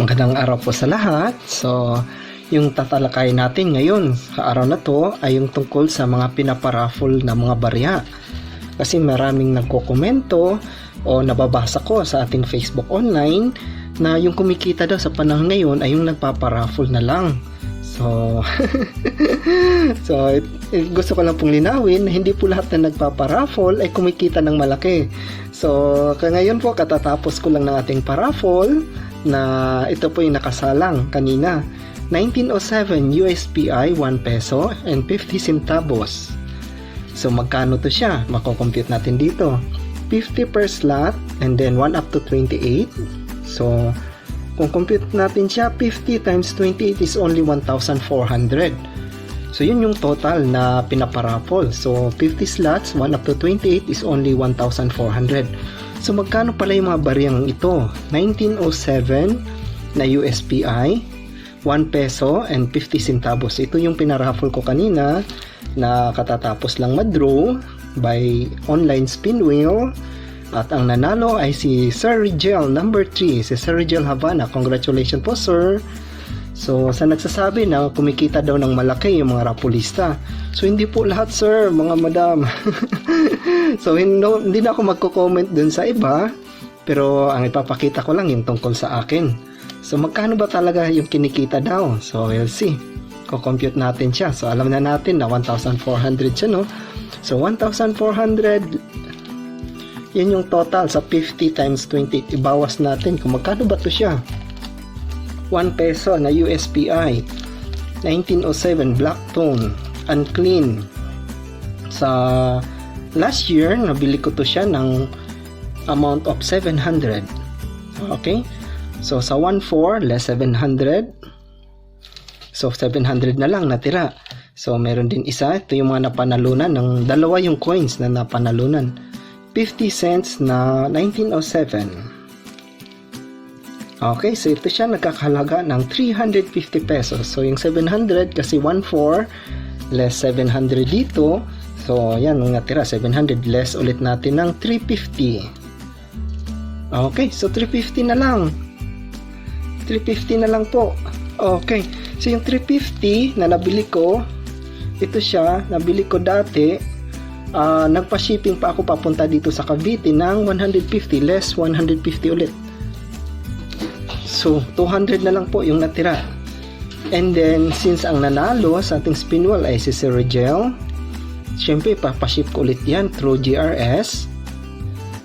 Magandang araw po sa lahat. So, yung tatalakay natin ngayon sa araw na to ay yung tungkol sa mga pinaparaffle na mga barya. Kasi maraming nagkokomento o nababasa ko sa ating Facebook online na yung kumikita daw sa panahon ngayon ay yung nagpaparaffle na lang. So, so it- it- gusto ko lang pong linawin na hindi po lahat na nagpaparaffle ay kumikita ng malaki. So, ngayon po katatapos ko lang ng ating paraffle na ito po yung nakasalang kanina. 1907 USPI 1 peso and 50 centavos. So magkano to siya? Mako-compute natin dito. 50 per slot and then 1 up to 28. So kung compute natin siya, 50 times 28 is only 1,400. So yun yung total na pinaparaffle. So 50 slots, 1 up to 28 is only 1,400. So magkano pala yung mga bariyang ito? 1907 na USPI, 1 peso and 50 centavos. Ito yung pinaraffle ko kanina na katatapos lang madraw by online spin wheel. At ang nanalo ay si Sir Rigel number 3, si Sir Rigel Havana. Congratulations po sir. So, sa nagsasabi na kumikita daw ng malaki yung mga rapulista. So, hindi po lahat, sir, mga madam. so, hindi, hindi na ako magko-comment dun sa iba. Pero, ang ipapakita ko lang yung tungkol sa akin. So, magkano ba talaga yung kinikita daw? So, we'll see. Ko-compute natin siya. So, alam na natin na 1,400 siya, no? So, 1,400 yun yung total sa 50 times 20. Ibawas natin kung magkano ba to siya. 1 peso na USPI 1907 black tone unclean. Sa last year nabili ko to siya ng amount of 700 okay? So sa 1.4 less 700 so 700 na lang natira. So meron din isa. Ito yung mga napanalunan ng dalawa yung coins na napanalunan. 50 cents na 1907 Okay, so ito siya nagkakahalaga ng 350 pesos. So yung 700 kasi 1.4 less 700 dito. So yan, yung natira 700 less ulit natin ng 350. Okay, so 350 na lang. 350 na lang po. Okay, so yung 350 na nabili ko, ito siya, nabili ko dati. ah nagpa-shipping pa ako papunta dito sa Cavite ng 150 less 150 ulit. So, 200 na lang po yung natira. And then, since ang nanalo sa ating spin wheel ay si Sir Rigel, syempre, papaship ko ulit yan through GRS.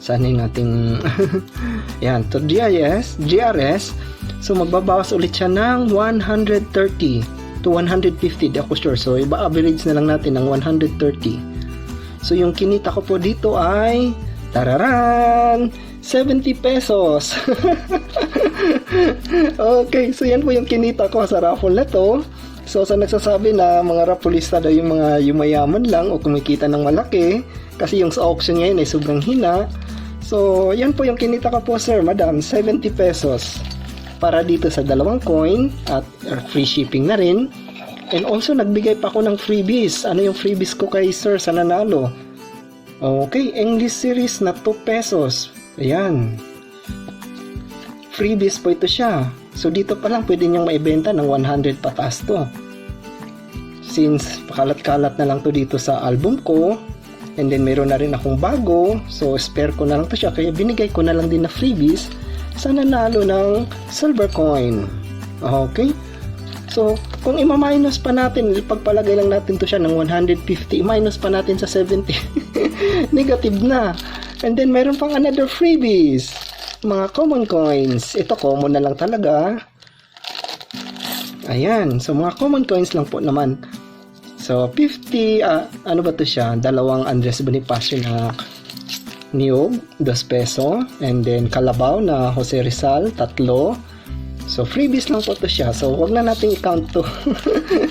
Sana yung ating... yan, to GRS, GRS. So, magbabawas ulit siya ng 130 to 150, di ako sure. So, iba average na lang natin ng 130. So, yung kinita ko po dito ay... Tararan! 70 pesos. okay, so yan po yung kinita ko sa raffle na to. So sa nagsasabi na mga raffleista daw yung mga yumayaman lang o kumikita ng malaki kasi yung sa auction ngayon ay sobrang hina. So yan po yung kinita ko po sir, madam, 70 pesos para dito sa dalawang coin at uh, free shipping na rin. And also nagbigay pa ako ng freebies. Ano yung freebies ko kay sir sa nanalo? Okay, English series na 2 pesos. Ayan. Freebies po ito siya. So dito pa lang pwede niyang maibenta ng 100 pataas to. Since pakalat-kalat na lang to dito sa album ko, and then meron na rin akong bago, so spare ko na lang to siya. Kaya binigay ko na lang din na freebies sa nanalo ng silver coin. Okay? So, kung ima-minus pa natin, pagpalagay lang natin to siya ng 150, minus pa natin sa 70. Negative na. And then, meron pang another freebies. Mga common coins. Ito, common na lang talaga. Ayan. So, mga common coins lang po naman. So, 50, ah, ano ba to siya? Dalawang Andres Bonifacio na niyog, 2 peso. And then, Kalabaw na Jose Rizal, tatlo. So, freebies lang po to siya. So, wag na natin i-count to.